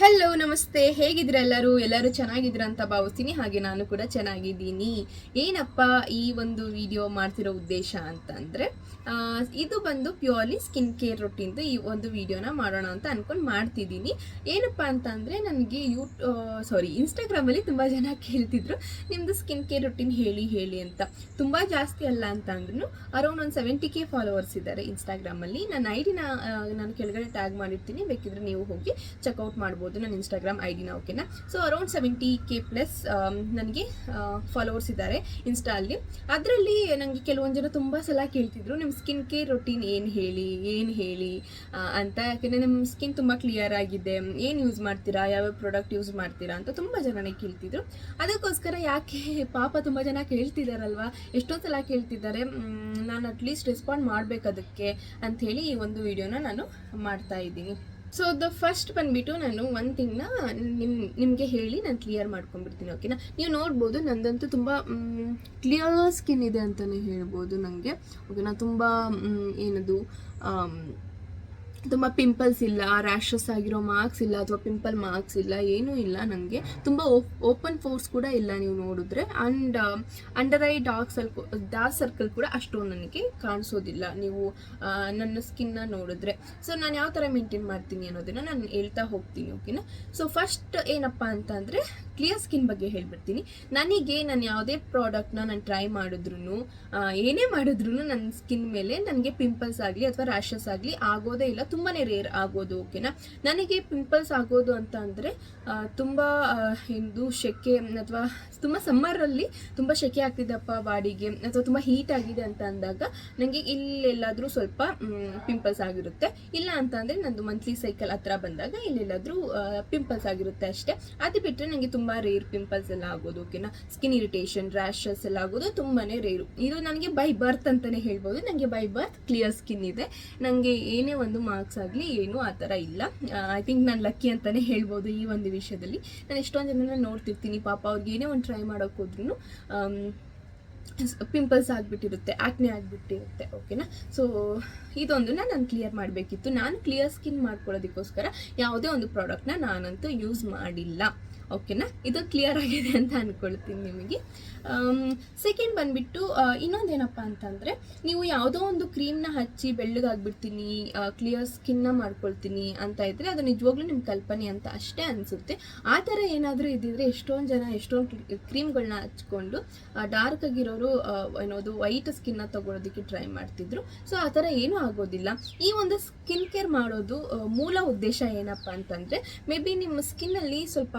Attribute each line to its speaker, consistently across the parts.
Speaker 1: Hello ನಮಸ್ತೆ. ಹೇಗಿದ್ರ ಎಲ್ಲರೂ? ಎಲ್ಲರೂ ಚೆನ್ನಾಗಿದ್ರ ಅಂತ ಭಾವಿಸ್ತೀನಿ. ಹಾಗೆ ನಾನು ಕೂಡ ಚೆನ್ನಾಗಿದ್ದೀನಿ. ಏನಪ್ಪ ಈ ಒಂದು ವಿಡಿಯೋ ಮಾಡ್ತಿರೋ ಉದ್ದೇಶ ಅಂತಂದರೆ ಇದು ಬಂದು ಪ್ಯೂರ್ಲಿ ಸ್ಕಿನ್ ಕೇರ್ ರೊಟ್ಟಿಂದು ಈ ಒಂದು ವಿಡಿಯೋನ ಮಾಡೋಣ ಅಂತ ಅಂದ್ಕೊಂಡು ಮಾಡ್ತಿದ್ದೀನಿ. ಏನಪ್ಪ ಅಂತಂದರೆ, ನನಗೆ ಯೂ ಸಾರಿ ಇನ್ಸ್ಟಾಗ್ರಾಮಲ್ಲಿ ತುಂಬ ಜನ ಕೇಳ್ತಿದ್ರು ನಿಮ್ಮದು ಸ್ಕಿನ್ ಕೇರ್ ರೊಟ್ಟಿನ್ ಹೇಳಿ ಹೇಳಿ ಅಂತ. ತುಂಬ ಜಾಸ್ತಿ ಅಲ್ಲ ಅಂತ ಅಂದ್ರೂ ಅರೌಂಡ್ ಒಂದು ಸೆವೆಂಟಿ ಕೆ ಫಾಲೋವರ್ಸ್ ಇದ್ದಾರೆ ಇನ್ಸ್ಟಾಗ್ರಾಮಲ್ಲಿ ನನ್ನ ಐಡಿನ ಡಿನ ನಾನು ಕೆಳಗಡೆ ಟ್ಯಾಗ್ ಮಾಡಿರ್ತೀನಿ. ಬೇಕಿದ್ರೆ ನೀವು ಹೋಗಿ ಚೆಕ್ಔಟ್ ಮಾಡ್ಬೋದು. ನನ್ನ ಇನ್ಸ್ಟಾಗ್ರಾಮ್ ಐ ಡಿನ ಓಕೆನಾ so around seventy K plus ನನಗೆ ಫಾಲೋವರ್ಸ್ ಇದ್ದಾರೆ ಇನ್ಸ್ಟಾ ಅಲ್ಲಿ. ಅದರಲ್ಲಿ ನನಗೆ ಕೆಲವೊಂದು ಜನ ತುಂಬ ಸಲ ಕೇಳ್ತಿದ್ರು ನಿಮ್ಮ ಸ್ಕಿನ್ ಕೇರ್ ರೊಟೀನ್ ಏನು ಹೇಳಿ ಏನು ಹೇಳಿ? ಅಂತ. ಯಾಕೆಂದರೆ ನಿಮ್ಮ ಸ್ಕಿನ್ ತುಂಬ ಕ್ಲಿಯರ್ ಆಗಿದೆ, ಏನು ಯೂಸ್ ಮಾಡ್ತೀರಾ, ಯಾವ್ಯಾವ ಪ್ರಾಡಕ್ಟ್ ಯೂಸ್ ಮಾಡ್ತೀರಾ ಅಂತ ತುಂಬ ಜನನೇ ಕೇಳ್ತಿದ್ರು. ಅದಕ್ಕೋಸ್ಕರ ಯಾಕೆ ಪಾಪ ತುಂಬ ಜನ ಕೇಳ್ತಿದಾರಲ್ವಾ? ಎಷ್ಟೋ ಸಲ ಕೇಳ್ತಿದ್ದಾರೆ ನಾನು ಅಟ್ಲೀಸ್ಟ್ ರೆಸ್ಪಾಂಡ್ ಮಾಡಬೇಕು ಅದಕ್ಕೆ ಅಂಥೇಳಿ ಈ ಒಂದು ವಿಡಿಯೋನ ನಾನು ಮಾಡ್ತಾ ಇದ್ದೀನಿ. ಸೊ ದ ಫಸ್ಟ್ ಬಂದ್ಬಿಟ್ಟು ನಾನು ಒಂದು ಥಿಂಗ್ನ ನಿಮ್, ನಿಮಗೆ ಹೇಳಿ ನಾನು ಕ್ಲಿಯರ್ ಮಾಡ್ಕೊಂಡ್ಬಿಡ್ತೀನಿ ಓಕೆನಾ ನೀವು ನೋಡ್ಬೋದು, ನಂದಂತೂ ತುಂಬ ಕ್ಲಿಯರ್ ಸ್ಕಿನ್ ಇದೆ ಅಂತಲೇ ಹೇಳ್ಬೋದು ನನಗೆ ಓಕೆನಾ ತುಂಬ ಏನದು ತುಂಬ ಪಿಂಪಲ್ಸ್ ಇಲ್ಲ ರ್ಯಾಷಸ್ ಆಗಿರೋ ಮಾರ್ಕ್ಸ್ ಇಲ್ಲ ಅಥವಾ ಪಿಂಪಲ್ ಮಾರ್ಕ್ಸ್ ಇಲ್ಲ, ಏನೂ ಇಲ್ಲ ನನಗೆ ತುಂಬ ಓಪನ್ ಫೋರ್ಸ್ ಕೂಡ ಇಲ್ಲ ನೀವು ನೋಡಿದ್ರೆ. And under eye dark circle dark circle ಕೂಡ ಅಷ್ಟೊಂದು ನನಗೆ ಕಾಣಿಸೋದಿಲ್ಲ ನೀವು ನನ್ನ ಸ್ಕಿನ್ನ ನೋಡಿದ್ರೆ. ಸೊ ನಾನು ಯಾವ ಥರ ಮೇಂಟೈನ್ ಮಾಡ್ತೀನಿ ಅನ್ನೋದನ್ನು ನಾನು ಹೇಳ್ತಾ ಹೋಗ್ತೀನಿ ಓಕೆನಾ ಸೊ ಫಸ್ಟ್ ಏನಪ್ಪ ಅಂತ ಅಂದರೆ ಕ್ಲಿಯರ್ ಸ್ಕಿನ್ ಬಗ್ಗೆ ಹೇಳ್ಬಿಡ್ತೀನಿ. ನನಗೆ ನಾನು ಯಾವುದೇ ಪ್ರಾಡಕ್ಟ್ನ ನಾನು ಟ್ರೈ ಮಾಡಿದ್ರು ಏನೇ ಮಾಡಿದ್ರು ನನ್ನ ಸ್ಕಿನ್ ಮೇಲೆ ನನಗೆ ಪಿಂಪಲ್ಸ್ ಆಗಲಿ ಅಥವಾ ರ್ಯಾಷಸ್ ಆಗಲಿ ಆಗೋದೇ ಇಲ್ಲ. ತುಂಬಾ ರೇರ್ ಆಗೋದು ಓಕೆನಾ ನನಗೆ ಪಿಂಪಲ್ಸ್ ಆಗೋದು ಅಂತ ಅಂದರೆ ತುಂಬ ಇದು ಶೆಕೆ, ಅಥವಾ ತುಂಬ ಸಮ್ಮರಲ್ಲಿ ತುಂಬ ಸೆಕೆ ಆಗ್ತಿದ್ದಪ್ಪ ಬಾಡಿಗೆ ಅಥವಾ ತುಂಬ ಹೀಟ್ ಆಗಿದೆ ಅಂತ ಅಂದಾಗ ನನಗೆ ಇಲ್ಲೆಲ್ಲಾದರೂ ಸ್ವಲ್ಪ ಪಿಂಪಲ್ಸ್ ಆಗಿರುತ್ತೆ. ಇಲ್ಲ ಅಂತ ಅಂದರೆ ನಂದು ಮಂತ್ಲಿ ಸೈಕಲ್ ಹತ್ರ ಬಂದಾಗ ಇಲ್ಲೆಲ್ಲಾದರೂ ಪಿಂಪಲ್ಸ್ ಆಗಿರುತ್ತೆ ಅಷ್ಟೇ. ಅದು ಬಿಟ್ಟರೆ ನನಗೆ ತುಂಬ ರೇರ್ ಪಿಂಪಲ್ಸ್ ಎಲ್ಲ ಆಗೋದು ಓಕೆನಾ ಸ್ಕಿನ್ ಇರಿಟೇಷನ್ ರ್ಯಾಷಸ್ ಎಲ್ಲ ಆಗೋದು ತುಂಬಾ ರೇರು ಇದು ನನಗೆ ಬೈ ಬರ್ತ್ ಅಂತಲೇ ಹೇಳ್ಬೋದು. ನನಗೆ ಬೈ ಬರ್ತ್ ಕ್ಲಿಯರ್ ಸ್ಕಿನ್ ಇದೆ. ನನಗೆ ಏನೇ ಒಂದು ಮಾರ್ಕ್ಸ್ ಆಗಲಿ ಏನೂ ಆ ಥರ ಇಲ್ಲ. ಐ ಥಿಂಕ್ ನಾನು ಲಕ್ಕಿ ಅಂತಲೇ ಹೇಳ್ಬೋದು ಈ ಒಂದು ವಿಷಯದಲ್ಲಿ. ನಾನು ಎಷ್ಟೊಂದು ಜನನ ನೋಡ್ತಿರ್ತೀನಿ. ಪಾಪ ಅವ್ರಿಗೆ ಏನೇ ಒಂದು ಟ್ರೈ ಮಾಡೋಕೆ ಹೋದ್ರೂ ಪಿಂಪಲ್ಸ್ ಆಗಿಬಿಟ್ಟಿರುತ್ತೆ ಆ್ಯಕ್ನೆ ಆಗಿಬಿಟ್ಟಿರುತ್ತೆ ಓಕೆನಾ ಸೊ ಇದೊಂದನ್ನ ನಾನು ಕ್ಲಿಯರ್ ಮಾಡಬೇಕಿತ್ತು. ನಾನು ಕ್ಲಿಯರ್ ಸ್ಕಿನ್ ಮಾಡ್ಕೊಳ್ಳೋದಕ್ಕೋಸ್ಕರ ಯಾವುದೇ ಒಂದು ಪ್ರಾಡಕ್ಟ್ನ ನಾನಂತೂ ಯೂಸ್ ಮಾಡಿಲ್ಲ. ಓಕೆನಾ? ಇದು ಕ್ಲಿಯರ್ ಆಗಿದೆ ಅಂತ ಅಂದ್ಕೊಳ್ತೀನಿ ನಿಮಗೆ. ಸೆಕೆಂಡ್ ಬಂದ್ಬಿಟ್ಟು ಇನ್ನೊಂದೇನಪ್ಪ ಅಂತಂದರೆ, ನೀವು ಯಾವುದೋ ಒಂದು ಕ್ರೀಮ್ನ ಹಚ್ಚಿ ಬೆಳ್ಳಗಾಗ್ಬಿಡ್ತೀನಿ ಕ್ಲಿಯರ್ ಸ್ಕಿನ್ನ ಮಾಡ್ಕೊಳ್ತೀನಿ ಅಂತ ಇದ್ದರೆ ಅದು ನಿಜವಾಗ್ಲೂ ನಿಮ್ಮ ಕಲ್ಪನೆ ಅಂತ ಅಷ್ಟೇ ಅನಿಸುತ್ತೆ. ಆ ಥರ ಏನಾದರೂ ಇದ್ದಿದ್ರೆ ಎಷ್ಟೊಂದು ಜನ ಎಷ್ಟೊಂದು ಕ್ರೀಮ್ಗಳನ್ನ ಹಚ್ಕೊಂಡು ಡಾರ್ಕ್ ಆಗಿರೋರು ಏನೋದು ವೈಟ್ ಸ್ಕಿನ್ನ ತಗೊಳೋದಕ್ಕೆ ಟ್ರೈ ಮಾಡ್ತಿದ್ರು. ಸೊ ಆ ಥರ ಏನೂ ಆಗೋದಿಲ್ಲ. ಈ ಒಂದು ಸ್ಕಿನ್ ಕೇರ್ ಮಾಡೋದು ಮೂಲ ಉದ್ದೇಶ ಏನಪ್ಪ ಅಂತಂದರೆ ಮೇ ಬಿ ನಿಮ್ಮ ಸ್ಕಿನ್ನಲ್ಲಿ ಸ್ವಲ್ಪ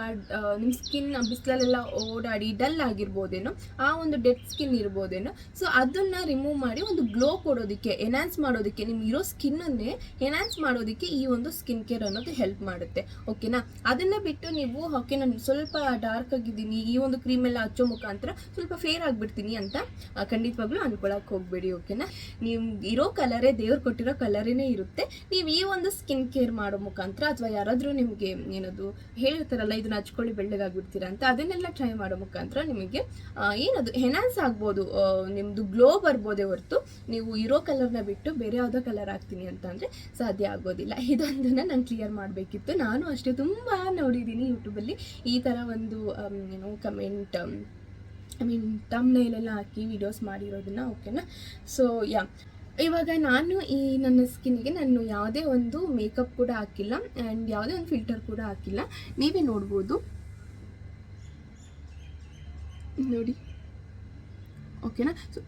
Speaker 1: ನಿಮ್ಮ ಸ್ಕಿನ್ ಬಿಸಿಲಲ್ಲೆಲ್ಲ ಓಡಾಡಿ ಡಲ್ ಆಗಿರ್ಬೋದೇನೋ, ಆ ಒಂದು ಡೆಡ್ ಸ್ಕಿನ್ ಇರ್ಬೋದೇನೋ ಸೊ ಅದನ್ನು ರಿಮೂವ್ ಮಾಡಿ ಒಂದು ಗ್ಲೋ ಕೊಡೋದಕ್ಕೆ ಎನ್ಹಾನ್ಸ್ ಮಾಡೋದಕ್ಕೆ ನಿಮ್ಮ ಇರೋ ಸ್ಕಿನ್ನನ್ನೇ ಎನ್ಹಾನ್ಸ್ ಮಾಡೋದಕ್ಕೆ ಈ ಒಂದು ಸ್ಕಿನ್ ಕೇರ್ ಅನ್ನೋದು ಹೆಲ್ಪ್ ಮಾಡುತ್ತೆ ಓಕೆನಾ ಅದನ್ನು ಬಿಟ್ಟು ನೀವು ಓಕೆ ನಾನು ಸ್ವಲ್ಪ ಡಾರ್ಕ್ ಆಗಿದ್ದೀನಿ, ಈ ಒಂದು ಕ್ರೀಮ್ ಎಲ್ಲ ಹಚ್ಚೋ ಮುಖಾಂತರ ಸ್ವಲ್ಪ ಫೇರ್ ಆಗಿಬಿಡ್ತೀನಿ ಅಂತ ಖಂಡಿತವಾಗ್ಲೂ ಅನ್ಕೊಳಕ್ಕೆ ಹೋಗಬೇಡಿ ಓಕೆನಾ ನಿಮ್ಗೆ ಇರೋ ಕಲರೇ ದೇವ್ರು ಕೊಟ್ಟಿರೋ ಕಲರೇನೇ ಇರುತ್ತೆ, ನೀವು ಈ ಒಂದು ಸ್ಕಿನ್ ಕೇರ್ ಮಾಡೋ ಮುಖಾಂತರ, ಅಥವಾ ಯಾರಾದರೂ ನಿಮಗೆ ಏನದು ಹೇಳ್ತಾರಲ್ಲ ಇದನ್ನ ಹಚ್ಕೊಳ್ಳಿ ಬೆಳ್ಳಗಾಗ್ಬಿಡ್ತೀರಾ ಅಂತ ಅದನ್ನೆಲ್ಲ ಟ್ರೈ ಮಾಡೋ ಮುಖಾಂತರ ನಿಮಗೆ ಏನದು ಹೆನಾನ್ಸ್ ಆಗ್ಬೋದು ನಿಮ್ಮದು ಗ್ಲೋ ಬರ್ಬೋದೇ ಹೊರತು ನೀವು ಇರೋ ಕಲರ್ನ ಬಿಟ್ಟು ಬೇರೆ ಯಾವುದೋ ಕಲರ್ ಹಾಕ್ತೀನಿ ಅಂತ ಅಂದರೆ ಸಾಧ್ಯ ಆಗೋದಿಲ್ಲ. ಇದೊಂದನ್ನು ನಾನು ಕ್ಲಿಯರ್ ಮಾಡಬೇಕಿತ್ತು. ನಾನು ಅಷ್ಟೇ ತುಂಬ ನೋಡಿದ್ದೀನಿ ಯೂಟ್ಯೂಬಲ್ಲಿ ಈ ಥರ ಒಂದು ಏನು ಕಮೆಂಟ್ ಐ ಮೀನ್ ತಮ್ನೈಲೆಲ್ಲ ಹಾಕಿ ವಿಡಿಯೋಸ್ ಮಾಡಿರೋದನ್ನ ಓಕೆನಾ ಸೊ ಯಾ ಇವಾಗ ನಾನು ಈ ನನ್ನ ಸ್ಕಿನ್ಗೆ ನಾನು ಯಾವುದೇ ಒಂದು ಮೇಕಪ್ ಕೂಡ ಹಾಕಿಲ್ಲ ಆ್ಯಂಡ್ ಯಾವುದೇ ಒಂದು ಫಿಲ್ಟರ್ ಕೂಡ ಹಾಕಿಲ್ಲ. ನೀವೇ ನೋಡ್ಬೋದು. ನೋಡಿ. ಓಕೆನಾ ಸೊ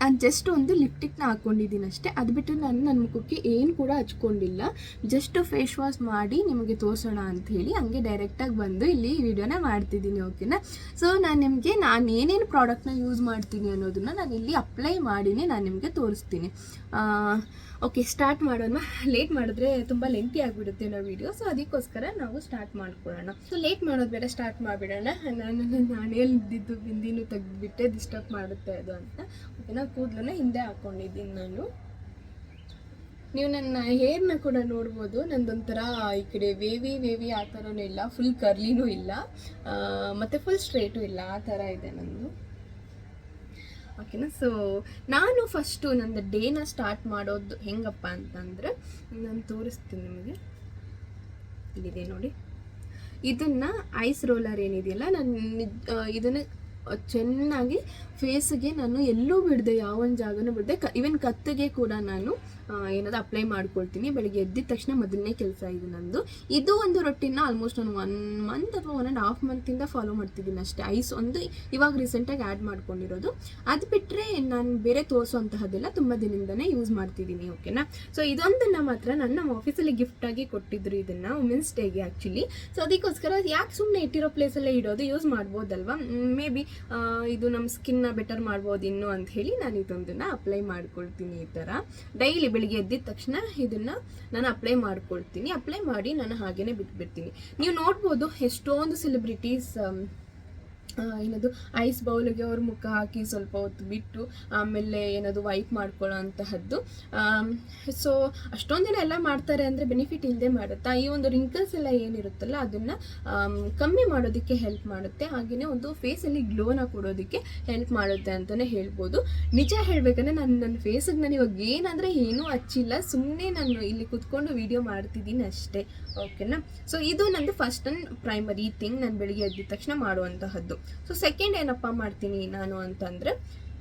Speaker 1: ನಾನು ಜಸ್ಟ್ ಒಂದು ಲಿಪ್ಟಿಕ್ನ ಹಾಕ್ಕೊಂಡಿದ್ದೀನಿ ಅಷ್ಟೇ. ಅದು ಬಿಟ್ಟು ನಾನು ನನ್ನ ಮುಖಕ್ಕೆ ಏನು ಕೂಡ ಹಚ್ಕೊಂಡಿಲ್ಲ. ಜಸ್ಟ್ ಫೇಸ್ ವಾಶ್ ಮಾಡಿ ನಿಮಗೆ ತೋರಿಸೋಣ ಅಂತ ಹೇಳಿ ಹಂಗೆ ಡೈರೆಕ್ಟಾಗಿ ಬಂದು ಇಲ್ಲಿ ವಿಡಿಯೋನ ಮಾಡ್ತಿದ್ದೀನಿ ಓಕೆನಾ ಸೊ ನಾನು ನಿಮಗೆ ನಾನು ಏನೇನು ಪ್ರಾಡಕ್ಟ್ನ ಯೂಸ್ ಮಾಡ್ತೀನಿ ಅನ್ನೋದನ್ನ ನಾನು ಇಲ್ಲಿ ಅಪ್ಲೈ ಮಾಡಿನೇ ನಾನು ನಿಮಗೆ ತೋರಿಸ್ತೀನಿ. ಓಕೆ ಸ್ಟಾರ್ಟ್ ಮಾಡೋಣ. ಲೇಟ್ ಮಾಡಿದ್ರೆ ತುಂಬ ಲೆಂತಿ ಆಗಿಬಿಡುತ್ತೆ ನಾವು ವೀಡಿಯೋ ಸೊ ಅದಕ್ಕೋಸ್ಕರ ನಾವು ಸ್ಟಾರ್ಟ್ ಮಾಡ್ಕೊಳ್ಳೋಣ. ಸೊ ಲೇಟ್ ಮಾಡೋದು ಬೇಡ ಸ್ಟಾರ್ಟ್ ಮಾಡಿಬಿಡೋಣ. ನಾನು ನಾನೇ ಇದ್ದಿದ್ದು ಬಿಂದಿನೂ ತೆಗೆದುಬಿಟ್ಟೆ ಡಿಸ್ಟರ್ಬ್ ಮಾಡುತ್ತೆ ಅದು ಅಂತ. ಓಕೆನಾ ಕೂದಲನ್ನ ಹಿಂದೆ ಹಾಕ್ಕೊಂಡಿದ್ದೀನಿ ನಾನು. ನೀವು ನನ್ನ ಹೇರ್ನ ಕೂಡ ನೋಡ್ಬೋದು. ನಂದೊಂಥರ ಈ ಕಡೆ ವೇವಿ ವೇವಿ ಆ ಥರನೂ ಇಲ್ಲ. ಫುಲ್ ಕರ್ಲಿನೂ ಇಲ್ಲ. ಮತ್ತೆ ಫುಲ್ ಸ್ಟ್ರೇಟು ಇಲ್ಲ. ಆ ಥರ ಇದೆ ನಂದು. ಓಕೆನಾ ಸೊ ನಾನು ಫಸ್ಟು ನಂದು ಡೇನ ಸ್ಟಾರ್ಟ್ ಮಾಡೋದು ಹೆಂಗಪ್ಪ ಅಂತಂದರೆ ನಾನು ತೋರಿಸ್ತೀನಿ ನಿಮಗೆ. ಇಲ್ಲಿದೆ ನೋಡಿ. ಇದನ್ನು ಐಸ್ ರೋಲರ್ ಏನಿದೆಯಲ್ಲ, ನಾನು ಇದನ್ನು ಚೆನ್ನಾಗಿ ಫೇಸ್ಗೆ ನಾನು ಎಲ್ಲೂ ಬಿಡದೆ ಯಾವ ಒಂದು ಜಾಗನೂ ಬಿಡದೆ, ಕ ಈವನ್ ಕತ್ತಿಗೆ ಕೂಡ ನಾನು ಏನಾದ್ರು ಅಪ್ಲೈ ಮಾಡ್ಕೊಳ್ತೀನಿ. ಬೆಳಿಗ್ಗೆ ಎದ್ದಿದ ತಕ್ಷಣ ಮೊದಲನೇ ಕೆಲಸ ಇದು ನಂದು. ಇದು ಒಂದು ರೊಟ್ಟಿನ ಆಲ್ಮೋಸ್ಟ್ ನಾನು ಒನ್ ಮಂತ್ ಅಥವಾ ಒನ್ ಆ್ಯಂಡ್ ಹಾಫ್ ಮಂತಿಂದ ಫಾಲೋ ಮಾಡ್ತಿದ್ದೀನಿ ಅಷ್ಟೇ. ಐಸ್ ಒಂದು ಇವಾಗ ರೀಸೆಂಟಾಗಿ ಆ್ಯಡ್ ಮಾಡ್ಕೊಂಡಿರೋದು. ಅದು ಬಿಟ್ಟರೆ ನಾನು ಬೇರೆ ತೋರಿಸುವಂತಹದ್ದೆಲ್ಲ ತುಂಬ ದಿನದಿಂದನೇ ಯೂಸ್ ಮಾಡ್ತಿದ್ದೀನಿ ಓಕೆನಾ ಸೊ ಇದೊಂದನ್ನು ಮಾತ್ರ ನನ್ನ ನಮ್ಮ ಆಫೀಸಲ್ಲಿ ಗಿಫ್ಟಾಗಿ ಕೊಟ್ಟಿದ್ರು ಇದನ್ನು ವುಮೆನ್ಸ್ ಡೇಗೆ ಆ್ಯಕ್ಚುಲಿ ಸೊ ಅದಕ್ಕೋಸ್ಕರ ಯಾಕೆ ಸುಮ್ಮನೆ ಇಟ್ಟಿರೋ ಪ್ಲೇಸಲ್ಲೇ ಇಡೋದು ಯೂಸ್ ಮಾಡ್ಬೋದಲ್ವಾ? ಮೇ ಬಿ ಇದು ನಮ್ಮ ಸ್ಕಿನ್ನ ಬೆಟರ್ ಮಾಡ್ಬೋದು ಇನ್ನು ಅಂತ ಹೇಳಿ ನಾನು ಇದೊಂದನ್ನು ಅಪ್ಲೈ ಮಾಡ್ಕೊಳ್ತೀನಿ ಈ ಥರ ಡೈಲಿ ಬೆಳಿಗ್ಗೆ ಎದ್ದಿದ ತಕ್ಷಣ ಇದನ್ನ ನಾನು ಅಪ್ಲೈ ಮಾಡ್ಕೊಳ್ತೀನಿ. ಅಪ್ಲೈ ಮಾಡಿ ನಾನು ಹಾಗೇನೆ ಬಿಟ್ಬಿಡ್ತೀನಿ. ನೀವು ನೋಡ್ಬೋದು ಎಷ್ಟೊಂದು ಸೆಲೆಬ್ರಿಟೀಸ್ ಏನದು ಐಸ್ ಬೌಲಿಗೆ ಅವ್ರ ಮುಖ ಹಾಕಿ ಸ್ವಲ್ಪ ಹೊತ್ತು ಬಿಟ್ಟು ಆಮೇಲೆ ಏನದು ವೈಪ್ ಮಾಡ್ಕೊಳ್ಳೋ ಅಂತಹದ್ದು ಸೊ ಅಷ್ಟೊಂದು ಎಲ್ಲ ಮಾಡ್ತಾರೆ ಅಂದರೆ ಬೆನಿಫಿಟ್ ಇಲ್ಲದೆ ಮಾಡುತ್ತಾ? ಈ ಒಂದು ರಿಂಕಲ್ಸ್ ಎಲ್ಲ ಏನಿರುತ್ತಲ್ಲ, ಅದನ್ನು ಕಮ್ಮಿ ಮಾಡೋದಕ್ಕೆ ಹೆಲ್ಪ್ ಮಾಡುತ್ತೆ. ಹಾಗೆಯೇ ಒಂದು ಫೇಸಲ್ಲಿ ಗ್ಲೋನ ಕೊಡೋದಕ್ಕೆ ಹೆಲ್ಪ್ ಮಾಡುತ್ತೆ ಅಂತಲೇ ಹೇಳ್ಬೋದು. ನಿಜ ಹೇಳಬೇಕಂದ್ರೆ ನಾನು ನನ್ನ ಫೇಸಿಗೆ ನಾನು ಇವಾಗ ಏನಂದರೆ ಏನೂ ಹಚ್ಚಿಲ್ಲ. ಸುಮ್ಮನೆ ನಾನು ಇಲ್ಲಿ ಕುತ್ಕೊಂಡು ವಿಡಿಯೋ ಮಾಡ್ತಿದ್ದೀನಿ ಅಷ್ಟೇ. ಓಕೆನಾ ಸೊ ಇದು ನಂದು ಫಸ್ಟ್ ಅಂಡ್ ಪ್ರೈಮರಿ ಥಿಂಗ್ ನಾನು ಬೆಳಿಗ್ಗೆ ಎದ್ದ ತಕ್ಷಣ ಮಾಡುವಂತಹದ್ದು. ಸೊ ಸೆಕೆಂಡ್ ಏನಪ್ಪ ಮಾಡ್ತೀನಿ ನಾನು ಅಂತಂದರೆ,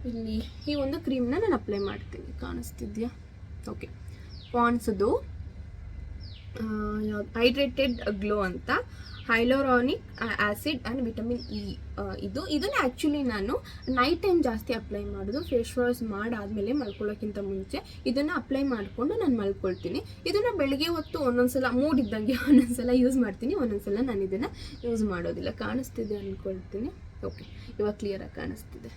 Speaker 1: ಇಲ್ಲಿ ಈ ಒಂದು ಕ್ರೀಮ್ನ ನಾನು ಅಪ್ಲೈ ಮಾಡ್ತೀನಿ. ಕಾಣಿಸ್ತಿದ್ಯಾ? ಓಕೆ ಪಾಂಡ್ಸ್ದು ಹೈಡ್ರೇಟೆಡ್ ಗ್ಲೋ ಅಂತ. Hyaluronic acid and vitamin E ಇದು. ಇದನ್ನು ಆ್ಯಕ್ಚುಲಿ ನಾನು ನೈಟ್ ಟೈಮ್ ಜಾಸ್ತಿ ಅಪ್ಲೈ ಮಾಡೋದು ಫೇಸ್ ವಾಶ್ ಮಾಡಾದಮೇಲೆ ಮಲ್ಕೊಳ್ಳೋಕ್ಕಿಂತ ಮುಂಚೆ. ಇದನ್ನು ಅಪ್ಲೈ ಮಾಡಿಕೊಂಡು ನಾನು ಮಲ್ಕೊಳ್ತೀನಿ. ಇದನ್ನು ಬೆಳಗ್ಗೆ ಹೊತ್ತು ಒಂದೊಂದ್ಸಲ, ಮೂಡ್ ಇದ್ದಂಗೆ ಒಂದೊಂದ್ಸಲ ಯೂಸ್ ಮಾಡ್ತೀನಿ. ಒಂದೊಂದ್ಸಲ ನಾನು ಇದನ್ನು ಯೂಸ್ ಮಾಡೋದಿಲ್ಲ. ಕಾಣಿಸ್ತಿದೆ ಅಂದ್ಕೊಳ್ತೀನಿ ಓಕೆ ಇವಾಗ ಕ್ಲಿಯರಾಗಿ ಕಾಣಿಸ್ತಿದೆ.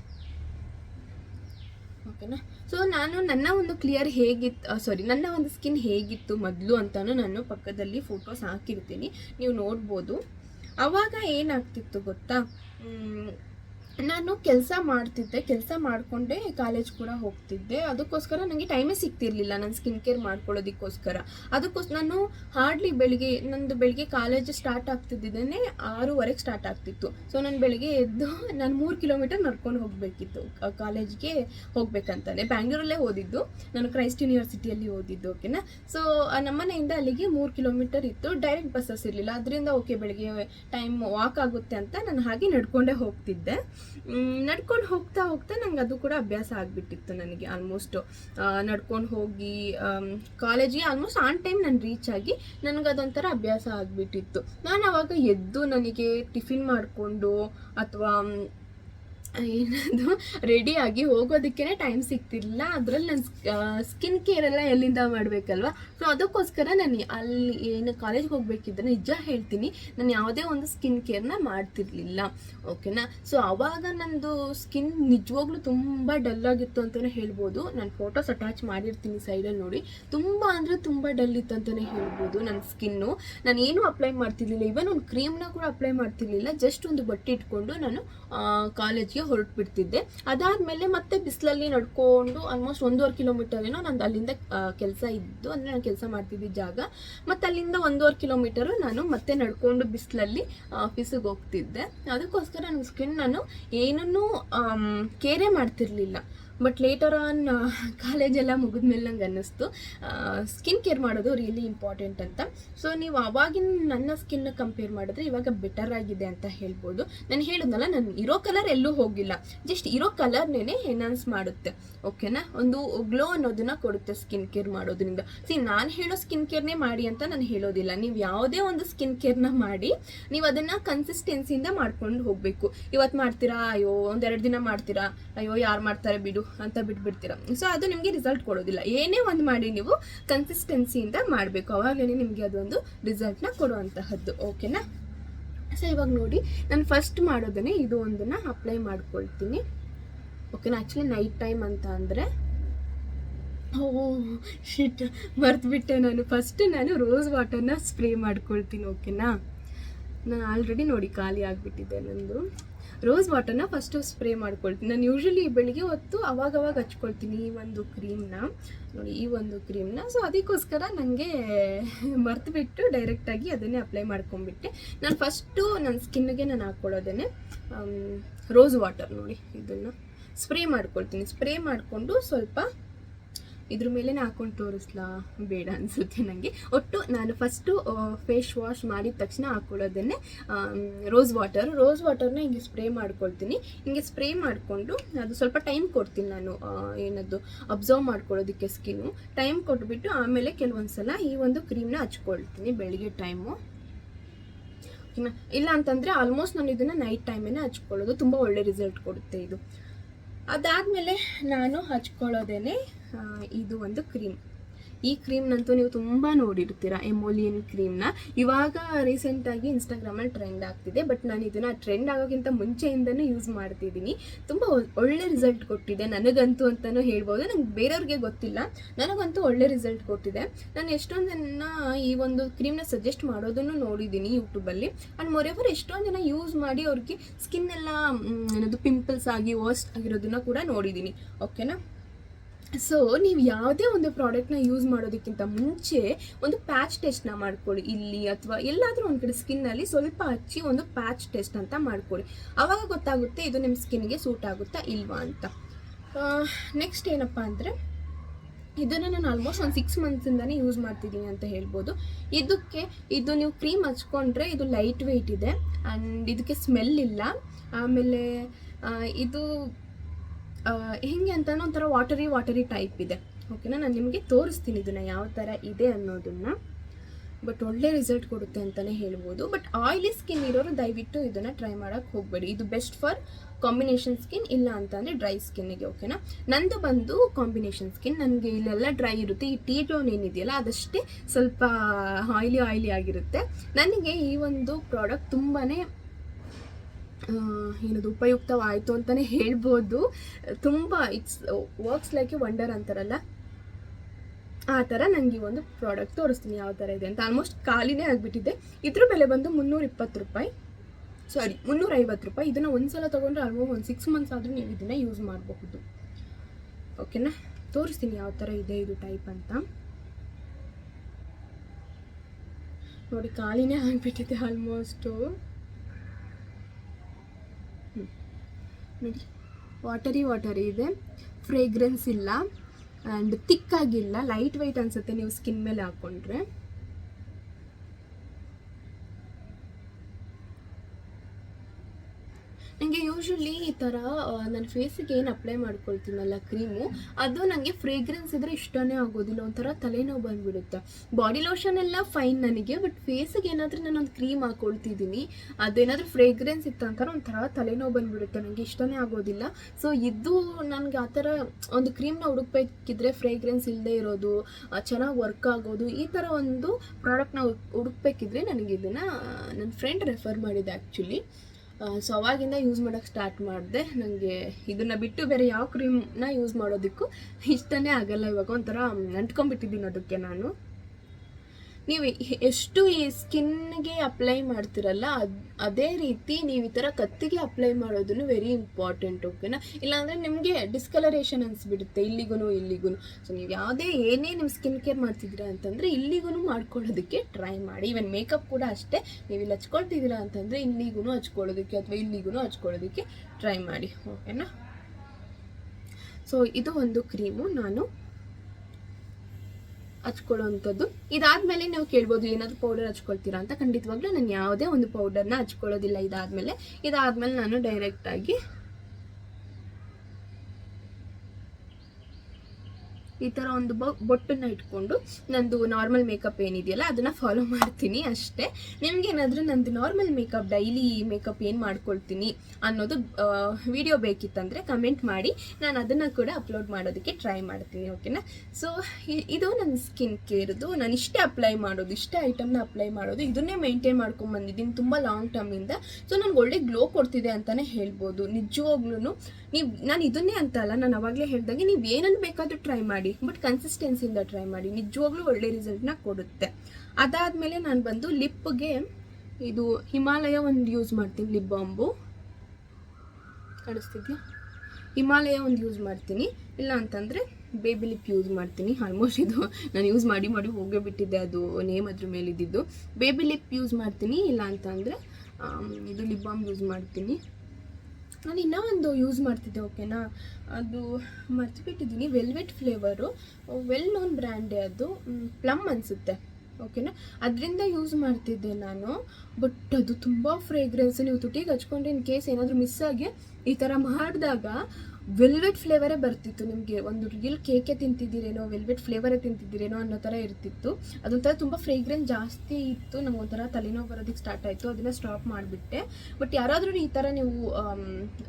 Speaker 1: ಓಕೆನಾ? ಸೊ ನಾನು ನನ್ನ ಒಂದು ಕ್ಲಿಯರ್ ಹೇಗಿತ್ತು ಸಾರಿ ನನ್ನ ಒಂದು ಸ್ಕಿನ್ ಹೇಗಿತ್ತು ಮೊದಲು ಅಂತಲೂ ನಾನು ಪಕ್ಕದಲ್ಲಿ ಫೋಟೋಸ್ ಹಾಕಿರ್ತೀನಿ. ನೀವು ನೋಡ್ಬೋದು. ಆವಾಗ ಏನಾಗ್ತಿತ್ತು ಗೊತ್ತಾ? ನಾನು ಕೆಲಸ ಮಾಡ್ತಿದ್ದೆ, ಕೆಲಸ ಮಾಡಿಕೊಂಡೇ ಕಾಲೇಜ್ ಕೂಡ ಹೋಗ್ತಿದ್ದೆ. ಅದಕ್ಕೋಸ್ಕರ ನನಗೆ ಟೈಮೇ ಸಿಗ್ತಿರ್ಲಿಲ್ಲ ನನ್ನ ಸ್ಕಿನ್ ಕೇರ್ ಮಾಡ್ಕೊಳ್ಳೋದಕ್ಕೋಸ್ಕರ. ಅದಕ್ಕೋಸ್ಕರ ನಾನು ಹಾರ್ಡ್ಲಿ ಬೆಳಿಗ್ಗೆ, ನಂದು ಬೆಳಿಗ್ಗೆ ಕಾಲೇಜ್ ಸ್ಟಾರ್ಟ್ ಆಗ್ತಿದ್ದೇನೆ ಆರೂವರೆಗೆ ಸ್ಟಾರ್ಟ್ ಆಗ್ತಿತ್ತು. ಸೊ ನಾನು ಬೆಳಿಗ್ಗೆ ಎದ್ದು ನಾನು ಮೂರು ಕಿಲೋಮೀಟರ್ ನಡ್ಕೊಂಡು ಹೋಗಬೇಕಿತ್ತು. ಕಾಲೇಜ್ಗೆ ಹೋಗ್ಬೇಕಂತಾನೆ. ಬ್ಯಾಂಗ್ಳೂರಲ್ಲೇ ಓದಿದ್ದು. ನಾನು ಕ್ರೈಸ್ಟ್ ಯೂನಿವರ್ಸಿಟಿಯಲ್ಲಿ ಓದಿದ್ದು ಓಕೆನಾ ಸೊ ನಮ್ಮನೆಯಿಂದ ಅಲ್ಲಿಗೆ ಮೂರು ಕಿಲೋಮೀಟರ್ ಇತ್ತು. ಡೈರೆಕ್ಟ್ ಬಸ್ಸಸ್ ಇರಲಿಲ್ಲ. ಅದರಿಂದ ಓಕೆ ಬೆಳಿಗ್ಗೆ ಟೈಮ್ ವಾಕ್ ಆಗುತ್ತೆ ಅಂತ ನಾನು ಹಾಗೆ ನಡ್ಕೊಂಡೇ ಹೋಗ್ತಿದ್ದೆ. ನಡ್ಕೊಂಡು ಹೋಗ್ತಾ ಹೋಗ್ತಾ ನಂಗೆ ಅದು ಕೂಡ ಅಭ್ಯಾಸ ಆಗಿಬಿಟ್ಟಿತ್ತು ನನಗೆ ಆಲ್ಮೋಸ್ಟ್ ನಡ್ಕೊಂಡು ಹೋಗಿ ಕಾಲೇಜಿಗೆ ಆಲ್ಮೋಸ್ಟ್ ಆನ್ ಟೈಮ್ ನಾನು ರೀಚ್ ಆಗಿ ನನಗೆ ಅದೊಂಥರ ಅಭ್ಯಾಸ ಆಗಿಬಿಟ್ಟಿತ್ತು. ನಾನು ಅವಾಗ ಎದ್ದು ನನಗೆ ಟಿಫಿನ್ ಮಾಡಿಕೊಂಡು ಅಥವಾ ಏನದು? ರೆಡಿಯಾಗಿ ಹೋಗೋದಕ್ಕೆ ಟೈಮ್ ಸಿಗ್ತಿರಲಿಲ್ಲ. ಅದರಲ್ಲಿ ನನ್ನ ಸ್ಕಿನ್ ಕೇರ್ ಎಲ್ಲ ಎಲ್ಲಿಂದ ಮಾಡಬೇಕಲ್ವ? ಸೊ ಅದಕ್ಕೋಸ್ಕರ ನಾನು ಅಲ್ಲಿ ಏನು ಕಾಲೇಜ್ಗೆ ಹೋಗ್ಬೇಕಿದ್ರೆ ನಿಜ ಹೇಳ್ತೀನಿ, ನಾನು ಯಾವುದೇ ಒಂದು ಸ್ಕಿನ್ ಕೇರ್ನ ಮಾಡ್ತಿರ್ಲಿಲ್ಲ. ಓಕೆನಾ ಸೊ ಅವಾಗ ನಂದು ಸ್ಕಿನ್ ನಿಜವಾಗ್ಲೂ ತುಂಬ ಡಲ್ ಆಗಿತ್ತು ಅಂತಲೇ ಹೇಳ್ಬೋದು. ನಾನು ಫೋಟೋಸ್ ಅಟ್ಯಾಚ್ ಮಾಡಿರ್ತೀನಿ ಸೈಡಲ್ಲಿ ನೋಡಿ. ತುಂಬ ಅಂದರೆ ತುಂಬ ಡಲ್ ಇತ್ತು ಅಂತಲೇ ಹೇಳ್ಬೋದು ನನ್ನ ಸ್ಕಿನ್ನು ನಾನು ಏನೂ ಅಪ್ಲೈ ಮಾಡ್ತಿರ್ಲಿಲ್ಲ. ಇವನ್ ಒಂದು ಕ್ರೀಮ್ನ ಕೂಡ ಅಪ್ಲೈ ಮಾಡ್ತಿರ್ಲಿಲ್ಲ. ಜಸ್ಟ್ ಒಂದು ಬಟ್ಟೆ ಇಟ್ಕೊಂಡು ನಾನು ಕಾಲೇಜ್ಗೆ ಹೊರಟ್ಬಿಡ್ತಿದ್ದೆ. ಅದಾದಮೇಲೆ ಮತ್ತೆ ಬಿಸಿಲಲ್ಲಿ ನಡ್ಕೊಂಡು ಆಲ್ಮೋಸ್ಟ್ ಒಂದೂವರೆ ಕಿಲೋಮೀಟರ್ ಏನೋ ನಂದು ಅಲ್ಲಿಂದ ಕೆಲಸ ಇದ್ದು, ಅಂದ್ರೆ ನಾನು ಕೆಲಸ ಮಾಡ್ತಿದ್ದೆ ಜಾಗ. ಮತ್ತೆ ಅಲ್ಲಿಂದ ಒಂದೂವರೆ ಕಿಲೋಮೀಟರು ನಾನು ಮತ್ತೆ ನಡ್ಕೊಂಡು ಬಿಸಿಲಲ್ಲಿ ಆಫೀಸಿಗೆ ಹೋಗ್ತಿದ್ದೆ. ಅದಕ್ಕೋಸ್ಕರ ನನ್ನ ಸ್ಕಿನ್ ನಾನು ಏನನ್ನೂ ಕೇರೇ ಮಾಡ್ತಿರ್ಲಿಲ್ಲ. ಬಟ್ ಲೇಟರ್ ಆನ್ ಕಾಲೇಜೆಲ್ಲ ಮುಗಿದ್ಮೇಲೆ ನಂಗೆ ಅನ್ನಿಸ್ತು. ಸ್ಕಿನ್ ಕೇರ್ ಮಾಡೋದು ರಿಯಲಿ ಇಂಪಾರ್ಟೆಂಟ್ ಅಂತ. ಸೊ ನೀವು ಅವಾಗಿನ ನನ್ನ ಸ್ಕಿನ್ನ ಕಂಪೇರ್ ಮಾಡಿದ್ರೆ ಇವಾಗ ಬೆಟರ್ ಆಗಿದೆ ಅಂತ ಹೇಳ್ಬೋದು. ನಾನು ಹೇಳಿದ್ನಲ್ಲ, ನಾನು ಇರೋ ಕಲರ್ ಎಲ್ಲೂ ಹೋಗಿಲ್ಲ. ಜಸ್ಟ್ ಇರೋ ಕಲರ್ನೇ ಎನ್ಹಾನ್ಸ್ ಮಾಡುತ್ತೆ. ಓಕೆನಾ ಒಂದು ಗ್ಲೋ ಅನ್ನೋದನ್ನ ಕೊಡುತ್ತೆ ಸ್ಕಿನ್ ಕೇರ್ ಮಾಡೋದ್ರಿಂದ. ಸಿ ನಾನು ಹೇಳೋ ಸ್ಕಿನ್ ಕೇರ್ನೇ ಮಾಡಿ ಅಂತ ನಾನು ಹೇಳೋದಿಲ್ಲ. ನೀವು ಯಾವುದೇ ಒಂದು ಸ್ಕಿನ್ ಕೇರ್ನ ಮಾಡಿ, ನೀವು ಅದನ್ನು ಕನ್ಸಿಸ್ಟೆನ್ಸಿಯಿಂದ ಮಾಡ್ಕೊಂಡು ಹೋಗಬೇಕು. ಇವತ್ತು ಮಾಡ್ತೀರಾ? ಅಯ್ಯೋ, ಒಂದೆರಡು ದಿನ ಮಾಡ್ತೀರಾ? ಅಯ್ಯೋ, ಯಾರು ಮಾಡ್ತಾರೆ ಬಿಡು. ಅಂತ ಬಿಟ್ಬಿಡ್ತೀರ. ಸೊ ಅದು ನಿಮಗೆ ರಿಸಲ್ಟ್ ಕೊಡೋದಿಲ್ಲ. ಏನೇ ಒಂದು ಮಾಡಿ ನೀವು ಕನ್ಸಿಸ್ಟೆನ್ಸಿಯಿಂದ ಮಾಡಬೇಕು. ಅವಾಗಲೇ ನಿಮಗೆ ಅದೊಂದು ರಿಸಲ್ಟ್ನ ಕೊಡುವಂತಹದ್ದು. ಓಕೆನಾ ಸೊ ಇವಾಗ ನೋಡಿ, ನಾನು ಫಸ್ಟ್ ಮಾಡೋದನ್ನೇ ಇದು ಒಂದನ್ನು ಅಪ್ಲೈ ಮಾಡ್ಕೊಳ್ತೀನಿ. ಓಕೆನಾ ಆ್ಯಕ್ಚುಲಿ ನೈಟ್ ಟೈಮ್ ಅಂತ ಅಂದರೆ ಓ ಶೀಟ್ ಮರ್ತ್ಬಿಟ್ಟೆ ನಾನು. ಫಸ್ಟ್ ನಾನು ರೋಸ್ ವಾಟರ್ನ ಸ್ಪ್ರೇ ಮಾಡ್ಕೊಳ್ತೀನಿ. ಓಕೆನಾ ನಾನು ಆಲ್ರೆಡಿ ನೋಡಿ, ಖಾಲಿ ಆಗಿಬಿಟ್ಟಿದೆ ನಂದು. ರೋಸ್ ವಾಟರ್ನ ಫಸ್ಟು ಸ್ಪ್ರೇ ಮಾಡ್ಕೊಳ್ತೀನಿ. ನಾನು ಯೂಶ್ವಲಿ ಬೆಳಿಗ್ಗೆ ಹೊತ್ತು ಅವಾಗವಾಗ ಹಚ್ಕೊಳ್ತೀನಿ ಈ ಒಂದು ಕ್ರೀಮ್ನ ನೋಡಿ, ಈ ಒಂದು ಕ್ರೀಮ್ನ ಸೊ ಅದಕ್ಕೋಸ್ಕರ ನನಗೆ ಮರ್ತುಬಿಟ್ಟು ಡೈರೆಕ್ಟಾಗಿ ಅದನ್ನೇ ಅಪ್ಲೈ ಮಾಡ್ಕೊಂಡ್ಬಿಟ್ಟೆ. ನಾನು ಫಸ್ಟು ನನ್ನ ಸ್ಕಿನ್ಗೆ ನಾನು ಹಾಕ್ಕೊಳ್ಳೋದೇ ರೋಸ್ ವಾಟರ್ ನೋಡಿ, ಇದನ್ನು. ಸ್ಪ್ರೇ ಮಾಡ್ಕೊಳ್ತೀನಿ. ಸ್ಪ್ರೇ ಮಾಡಿಕೊಂಡು ಸ್ವಲ್ಪ ಇದ್ರ ಮೇಲೆ ಹಾಕೊಂಡು ತೋರಿಸ್ಲಾ? ಬೇಡ ಅನ್ಸುತ್ತೆ ನನಗೆ ಒಟ್ಟು ನಾನು ಫಸ್ಟು ಫೇಸ್ ವಾಶ್ ಮಾಡಿದ ತಕ್ಷಣ ಹಾಕೊಳ್ಳೋದನ್ನೇ ರೋಸ್ ವಾಟರ್ ರೋಸ್ ವಾಟರ್ನ ಹಿಂಗೆ ಸ್ಪ್ರೇ ಮಾಡ್ಕೊಳ್ತೀನಿ. ಹಿಂಗೆ ಸ್ಪ್ರೇ ಮಾಡಿಕೊಂಡು ಅದು ಸ್ವಲ್ಪ ಟೈಮ್ ಕೊಡ್ತೀನಿ ನಾನು ಏನದು ಅಬ್ಸರ್ವ್ ಮಾಡ್ಕೊಳ್ಳೋದಕ್ಕೆ ಸ್ಕಿನ್ನು ಟೈಮ್ ಕೊಟ್ಬಿಟ್ಟು ಆಮೇಲೆ ಕೆಲವೊಂದ್ಸಲ ಈ ಒಂದು ಕ್ರೀಮ್ನ ಹಚ್ಕೊಳ್ತೀನಿ ಬೆಳಿಗ್ಗೆ ಟೈಮು ಇಲ್ಲ ಅಂತಂದರೆ ಆಲ್ಮೋಸ್ಟ್ ನಾನು ಇದನ್ನು ನೈಟ್ ಟೈಮೇ ಹಚ್ಕೊಳ್ಳೋದು. ತುಂಬ ಒಳ್ಳೆ ರಿಸಲ್ಟ್ ಕೊಡುತ್ತೆ ಇದು. ಅದಾದಮೇಲೆ ನಾನು ಹಚ್ಕೊಳ್ಳೋದೇನೆ ಇದು ಒಂದು ಕ್ರೀಮ್. ಈ ಕ್ರೀಮ್ನಂತೂ ನೀವು ತುಂಬ ನೋಡಿರ್ತೀರ ಎಮೋಲಿಯನ್ ಕ್ರೀಮ್ನ ಇವಾಗ ರೀಸೆಂಟಾಗಿ ಇನ್ಸ್ಟಾಗ್ರಾಮಲ್ಲಿ ಟ್ರೆಂಡ್ ಆಗ್ತಿದೆ ಬಟ್ ನಾನು ಇದನ್ನು ಟ್ರೆಂಡ್ ಆಗೋಕ್ಕಿಂತ ಮುಂಚೆಯಿಂದನೂ ಯೂಸ್ ಮಾಡ್ತಿದ್ದೀನಿ. ತುಂಬ ಒಳ್ಳೆ ರಿಸಲ್ಟ್ ಕೊಟ್ಟಿದೆ ನನಗಂತೂ ಅಂತಲೂ ಹೇಳ್ಬೋದು. ನಂಗೆ ಬೇರೆಯವ್ರಿಗೆ ಗೊತ್ತಿಲ್ಲ, ನನಗಂತೂ ಒಳ್ಳೆ ರಿಸಲ್ಟ್ ಕೊಟ್ಟಿದೆ. ನಾನು ಎಷ್ಟೊಂದು ಜನ ಈ ಒಂದು ಕ್ರೀಮ್ನ ಸಜೆಸ್ಟ್ ಮಾಡೋದನ್ನು ನೋಡಿದ್ದೀನಿ ಯೂಟ್ಯೂಬಲ್ಲಿ ಆ್ಯಂಡ್ ಮೊರೆವರ್ ಎಷ್ಟೊಂದು ಜನ ಯೂಸ್ ಮಾಡಿ ಅವ್ರಿಗೆ ಸ್ಕಿನ್ ಎಲ್ಲ ಏನದು ಪಿಂಪಲ್ಸ್ ಆಗಿ ವರ್ಸ್ಟ್ ಆಗಿರೋದನ್ನ ಕೂಡ ನೋಡಿದ್ದೀನಿ. ಓಕೆನಾ ಸೊ ನೀವು ಯಾವುದೇ ಒಂದು ಪ್ರಾಡಕ್ಟ್ನ ಯೂಸ್ ಮಾಡೋದಕ್ಕಿಂತ ಮುಂಚೆ ಒಂದು ಪ್ಯಾಚ್ ಟೆಸ್ಟ್ನ ಮಾಡ್ಕೊಳ್ಳಿ. ಇಲ್ಲಿ ಅಥವಾ ಎಲ್ಲಾದರೂ ಒಂದು ಕಡೆ ಸ್ಕಿನ್ನಲ್ಲಿ ಸ್ವಲ್ಪ ಹಚ್ಚಿ ಒಂದು ಪ್ಯಾಚ್ ಟೆಸ್ಟ್ ಅಂತ ಮಾಡ್ಕೊಳ್ಳಿ. ಆವಾಗ ಗೊತ್ತಾಗುತ್ತೆ ಇದು ನಿಮ್ಮ ಸ್ಕಿನ್ಗೆ ಸೂಟ್ ಆಗುತ್ತಾ ಇಲ್ವಾ ಅಂತ. ನೆಕ್ಸ್ಟ್ ಏನಪ್ಪ ಅಂದರೆ, ಇದನ್ನು ನಾನು ಆಲ್ಮೋಸ್ಟ್ ಒಂದು ಸಿಕ್ಸ್ ಮಂತ್ಸಿಂದನೇ ಯೂಸ್ ಮಾಡ್ತಿದ್ದೀನಿ ಅಂತ ಹೇಳ್ಬೋದು. ಇದಕ್ಕೆ ಇದು ನೀವು ಕ್ರೀಮ್ ಹಚ್ಕೊಂಡ್ರೆ ಇದು ಲೈಟ್ ವೆಯ್ಟ್ ಇದೆ. ಆ್ಯಂಡ್ ಇದಕ್ಕೆ ಸ್ಮೆಲ್ ಇಲ್ಲ. ಆಮೇಲೆ ಇದು ಹೆಂಗೆ ಅಂತ ಒಂಥರ ವಾಟರಿ ವಾಟರಿ ಟೈಪ್ ಇದೆ. ಓಕೆನಾ ನಾನು ನಿಮಗೆ ತೋರಿಸ್ತೀನಿ ಇದನ್ನು ಯಾವ ಥರ ಇದೆ ಅನ್ನೋದನ್ನು. ಬಟ್ ಒಳ್ಳೆ ರಿಸಲ್ಟ್ ಕೊಡುತ್ತೆ ಅಂತಲೇ ಹೇಳ್ಬೋದು. ಬಟ್ ಆಯಿಲಿ ಸ್ಕಿನ್ ಇರೋರು ದಯವಿಟ್ಟು ಇದನ್ನು ಟ್ರೈ ಮಾಡೋಕ್ಕೆ ಹೋಗಬೇಡಿ. ಇದು ಬೆಸ್ಟ್ ಫಾರ್ ಕಾಂಬಿನೇಷನ್ ಸ್ಕಿನ್ ಇಲ್ಲ ಅಂತಂದರೆ ಡ್ರೈ ಸ್ಕಿನ್ನಿಗೆ ಓಕೆನಾ ನಂದು ಬಂದು ಕಾಂಬಿನೇಷನ್ ಸ್ಕಿನ್ ನನಗೆ ಇಲ್ಲೆಲ್ಲ ಡ್ರೈ ಇರುತ್ತೆ. ಈ ಟೀ ಟೋನ್ ಏನಿದೆಯಲ್ಲ, ಅದಷ್ಟೇ ಸ್ವಲ್ಪ ಆಯಿಲಿ ಆಯಿಲಿ ಆಗಿರುತ್ತೆ. ನನಗೆ ಈ ಒಂದು ಪ್ರಾಡಕ್ಟ್ ತುಂಬಾ ಏನದು ಉಪಯುಕ್ತವಾಯಿತು ಅಂತಲೇ ಹೇಳ್ಬೋದು. ತುಂಬ it's works like a wonder ಅಂತಾರಲ್ಲ? ಆ ಥರ ನನಗೆ ಒಂದು ಪ್ರಾಡಕ್ಟ್ ತೋರಿಸ್ತೀನಿ ಯಾವ ಥರ ಇದೆ ಅಂತ. ಆಲ್ಮೋಸ್ಟ್ ಖಾಲಿನೇ ಆಗಿಬಿಟ್ಟಿದೆ. ಇದ್ರ ಬೆಲೆ ಬಂದು ಮುನ್ನೂರ ಇಪ್ಪತ್ತು ರೂಪಾಯಿ. ಸಾರಿ ಮುನ್ನೂರ ಐವತ್ತು ರೂಪಾಯಿ. ಇದನ್ನು ಒಂದು ಸಲ ತೊಗೊಂಡ್ರೆ ಆಲ್ಮೋಸ್ಟ್ ಒಂದು ಸಿಕ್ಸ್ ಮಂತ್ಸ್ ಆದರೂ ನೀವು ಇದನ್ನು ಯೂಸ್ ಮಾಡಬಹುದು. ಓಕೆನಾ ತೋರಿಸ್ತೀನಿ ಯಾವ ಥರ ಇದೆ ಇದು ಟೈಪ್ ಅಂತ. ನೋಡಿ, ಖಾಲಿನೇ ಆಗಿಬಿಟ್ಟಿದೆ ಆಲ್ಮೋಸ್ಟು ನೋಡಿ. ವಾಟರಿ ವಾಟರಿ ಇದೆ. ಫ್ರೇಗ್ರೆನ್ಸ್ ಇಲ್ಲ. ಆ್ಯಂಡ್ ತಿಕ್ಕಾಗಿಲ್ಲ ಲೈಟ್ ವೆಯ್ಟ್ ಅನಿಸುತ್ತೆ ನೀವು ಸ್ಕಿನ್ ಮೇಲೆ ಹಾಕ್ಕೊಂಡ್ರೆ ನನಗೆ ಯೂಶ್ವಲಿ ಈ ಥರ ನನ್ನ ಫೇಸಿಗೆ ಏನು ಅಪ್ಲೈ ಮಾಡ್ಕೊಳ್ತೀನಲ್ಲ ಕ್ರೀಮು ಅದು ನನಗೆ ಫ್ರೇಗ್ರೆನ್ಸ್ ಇದ್ರೆ ಇಷ್ಟನೇ ಆಗೋದಿಲ್ಲ. ಒಂಥರ ತಲೆನೋವು ಬಂದ್ಬಿಡುತ್ತೆ. ಬಾಡಿ ಲೋಷನ್ ಎಲ್ಲ ಫೈನ್ ನನಗೆ ಬಟ್ ಫೇಸಿಗೆ ಏನಾದರೂ ಒಂದು ಕ್ರೀಮ್ ಹಾಕೊಳ್ತಿದ್ದೀನಿ. ಅದೇನಾದರೂ ಫ್ರೇಗ್ರೆನ್ಸ್ ಇತ್ತಂತಾರೆ ಒಂಥರ ತಲೆನೋವು ಬಂದ್ಬಿಡುತ್ತೆ. ನನಗೆ ಇಷ್ಟನೇ ಆಗೋದಿಲ್ಲ. ಸೊ ಇದು ನನಗೆ ಆ ಥರ ಒಂದು ಕ್ರೀಮ್ನ ಹುಡುಕ್ಬೇಕಿದ್ರೆ ಫ್ರೇಗ್ರೆನ್ಸ್ ಇಲ್ಲದೆ ಇರೋದು ಚೆನ್ನಾಗಿ ವರ್ಕ್ ಆಗೋದು, ಈ ಥರ ಒಂದು ಪ್ರಾಡಕ್ಟ್ನ ಹುಡುಕ್ಬೇಕಿದ್ರೆ ನನಗೆ ಇದನ್ನು ನನ್ನ ಫ್ರೆಂಡ್ ರೆಫರ್ ಮಾಡಿದೆ ಆ್ಯಕ್ಚುಲಿ ಸೊ ಅವಾಗಿಂದ ಯೂಸ್ ಮಾಡೋಕ್ಕೆ ಸ್ಟಾರ್ಟ್ ಮಾಡಿದೆ. ನನಗೆ ಇದನ್ನು ಬಿಟ್ಟು ಬೇರೆ ಯಾವ ಕ್ರೀಮ್ನ ಯೂಸ್ ಮಾಡೋದಕ್ಕೂ ಇಷ್ಟನೇ ಆಗಲ್ಲ. ಇವಾಗ ಒಂಥರ ಅಂಟ್ಕೊಂಡ್ಬಿಟ್ಟಿದ್ದೀನಿ ಅದಕ್ಕೆ ನಾನು. ನೀವು ಎಷ್ಟು ಈ ಸ್ಕಿನ್ಗೆ ಅಪ್ಲೈ ಮಾಡ್ತಿರಲ್ಲ ಅದ್, ಅದೇ ರೀತಿ ನೀವು ಈ ಥರ ಕತ್ತಿಗೆ ಅಪ್ಲೈ ಮಾಡೋದನ್ನು ವೆರಿ ಇಂಪಾರ್ಟೆಂಟ್ ಓಕೆನಾ ಇಲ್ಲಾಂದರೆ ನಿಮಗೆ ಡಿಸ್ಕಲರೇಷನ್ ಅನಿಸ್ಬಿಡುತ್ತೆ ಇಲ್ಲಿಗೂ ಇಲ್ಲಿಗೂ ಸೊ ನೀವು ಯಾವುದೇ ಏನೇ ನಿಮ್ಮ ಸ್ಕಿನ್ ಕೇರ್ ಮಾಡ್ತಿದ್ದೀರಾ ಅಂತಂದರೆ ಇಲ್ಲಿಗೂ ಮಾಡ್ಕೊಳ್ಳೋದಕ್ಕೆ ಟ್ರೈ ಮಾಡಿ. ಈವನ್ ಮೇಕಪ್ ಕೂಡ ಅಷ್ಟೇ. ನೀವು ಇಲ್ಲಿ ಹಚ್ಕೊಳ್ತಿದ್ದೀರಾ ಅಂತಂದರೆ ಇಲ್ಲಿಗೂ ಹಚ್ಕೊಳ್ಳೋದಕ್ಕೆ ಅಥವಾ ಇಲ್ಲಿಗೂ ಹಚ್ಕೊಳ್ಳೋದಕ್ಕೆ ಟ್ರೈ ಮಾಡಿ ಓಕೆನಾ ಸೊ ಇದು ಒಂದು ಕ್ರೀಮು ನಾನು ಹಚ್ಕೊಳ್ಳೋವಂಥದ್ದು. ಇದಾದಮೇಲೆ ನೀವು ಕೇಳ್ಬೋದು, ಏನಾದರೂ ಪೌಡರ್ ಹಚ್ಕೊಳ್ತೀರಾ ಅಂತ ಖಂಡಿತವಾಗ್ಲೂ ನಾನು ಯಾವುದೇ ಒಂದು ಪೌಡರ್ನ ಹಚ್ಕೊಳ್ಳೋದಿಲ್ಲ ಇದಾದ್ಮೇಲೆ. ಇದಾದಮೇಲೆ ನಾನು ಡೈರೆಕ್ಟಾಗಿ ಈ ಥರ ಒಂದು ಬೊಟ್ಟನ್ನ ಇಟ್ಕೊಂಡು ನಂದು ನಾರ್ಮಲ್ ಮೇಕಪ್ ಏನಿದೆಯಲ್ಲ ಅದನ್ನು ಫಾಲೋ ಮಾಡ್ತೀನಿ ಅಷ್ಟೇ. ನಿಮ್ಗೇನಾದರೂ ನಂದು ನಾರ್ಮಲ್ ಮೇಕಪ್ ಡೈಲಿ ಮೇಕಪ್ ಏನು ಮಾಡ್ಕೊಳ್ತೀನಿ ಅನ್ನೋದು ವಿಡಿಯೋ ಬೇಕಿತ್ತಂದರೆ ಕಮೆಂಟ್ ಮಾಡಿ. ನಾನು ಅದನ್ನು ಕೂಡ ಅಪ್ಲೋಡ್ ಮಾಡೋದಕ್ಕೆ ಟ್ರೈ ಮಾಡ್ತೀನಿ ಓಕೆನಾ ಸೊ ಇದು ನನ್ನ ಸ್ಕಿನ್ ಕೇರ್ದು ನಾನು ಇಷ್ಟೇ ಅಪ್ಲೈ ಮಾಡೋದು, ಇಷ್ಟೇ ಐಟಮ್ನ ಅಪ್ಲೈ ಮಾಡೋದು. ಇದನ್ನೇ ಮೇಂಟೈನ್ ಮಾಡ್ಕೊಂಡು ಬಂದಿದ್ದೀನಿ, ತುಂಬ ಲಾಂಗ್ ಟರ್ಮಿಂದ ಸೊ ನನಗೆ ಒಳ್ಳೆ ಗ್ಲೋ ಕೊಡ್ತಿದೆ ಅಂತಲೇ ಹೇಳ್ಬೋದು. ನಿಜವಾಗ್ಲೂ ನೀವು, ನಾನು ಇದನ್ನೇ ಅಂತ ಅಲ್ಲ ನಾನು ಅವಾಗಲೇ ಹೇಳ್ದಂಗೆ ನೀವು ಏನನ್ನು ಬೇಕಾದರೂ ಟ್ರೈ ಮಾಡಿ ಬಟ್ ಕನ್ಸಿಸ್ಟೆನ್ಸಿಯಿಂದ ಟ್ರೈ ಮಾಡಿ, ನಿಜವಾಗ್ಲೂ ಒಳ್ಳೆ ರಿಸಲ್ಟ್ನ ಕೊಡುತ್ತೆ. ಅದಾದಮೇಲೆ ನಾನು ಬಂದು ಲಿಪ್ಗೆ ಇದು ಹಿಮಾಲಯ ಒಂದು ಯೂಸ್ ಮಾಡ್ತೀನಿ, ಲಿಪ್ ಬಾಂಬು. ಕಾಣಿಸ್ತಿದ್ಯಾ? ಹಿಮಾಲಯ ಒಂದು ಯೂಸ್ ಮಾಡ್ತೀನಿ, ಇಲ್ಲ ಅಂತಂದರೆ ಬೇಬಿ ಲಿಪ್ ಯೂಸ್ ಮಾಡ್ತೀನಿ ಆಲ್ಮೋಸ್ಟ್ ಇದು ನಾನು ಯೂಸ್ ಮಾಡಿ ಮಾಡಿ ಹೋಗೇ ಬಿಟ್ಟಿದ್ದೆ, ಅದು ನೇಮ್ ಅದ್ರ ಮೇಲೆ ಇದ್ದಿದ್ದು ಬೇಬಿ ಲಿಪ್ ಯೂಸ್ ಮಾಡ್ತೀನಿ, ಇಲ್ಲ ಅಂತಂದರೆ ಇದು ಲಿಪ್ ಬಾಮ್ ಯೂಸ್ ಮಾಡ್ತೀನಿ. ನಾನು ಇನ್ನೂ ಒಂದು ಯೂಸ್ ಮಾಡ್ತಿದ್ದೆ ಓಕೆನಾ ಅದು ಮರ್ತ್ಬಿಟ್ಟಿದ್ದೀನಿ ವೆಲ್ವೆಟ್ ಫ್ಲೇವರು ವೆಲ್ ನೋನ್ ಬ್ರ್ಯಾಂಡೇ ಅದು. ಪ್ಲಮ್ ಅನಿಸುತ್ತೆ ಓಕೆನಾ ಅದರಿಂದ ಯೂಸ್ ಮಾಡ್ತಿದ್ದೆ ನಾನು. ಬಟ್ ಅದು ತುಂಬ ಫ್ರೇಗ್ರೆನ್ಸ್ ನೀವು ತುಟಿಗೆ ಹಚ್ಕೊಂಡು ಇನ್ ಕೇಸ್ ಏನಾದರೂ ಮಿಸ್ ಆಗಿ ಈ ಥರ ಮಾಡಿದಾಗ ವೆಲ್ವೆಟ್ ಫ್ಲೇವರೇ ಬರ್ತಿತ್ತು ನಿಮಗೆ ಒಂದು ರಿಯಲ್ ಕೇಕೆ ತಿಂತಿದ್ದೀರೇನೋ, ವೆಲ್ವೆಟ್ ಫ್ಲೇವರೇ ತಿಂತಿದ್ದೀರೇನೋ ಅನ್ನೋ ಥರ ಇರ್ತಿತ್ತು. ಅದೊಂಥರ ತುಂಬ ಫ್ರೇಗ್ರೆನ್ಸ್ ಜಾಸ್ತಿ ಇತ್ತು. ನಂಗೆ ಒಂಥರ ತಲೆನೋವು ಬರೋದಕ್ಕೆ ಸ್ಟಾರ್ಟ್ ಆಯಿತು. ಅದನ್ನು ಸ್ಟಾಪ್ ಮಾಡಿಬಿಟ್ಟೆ. ಬಟ್ ಯಾರಾದರೂ ಈ ಥರ ನೀವು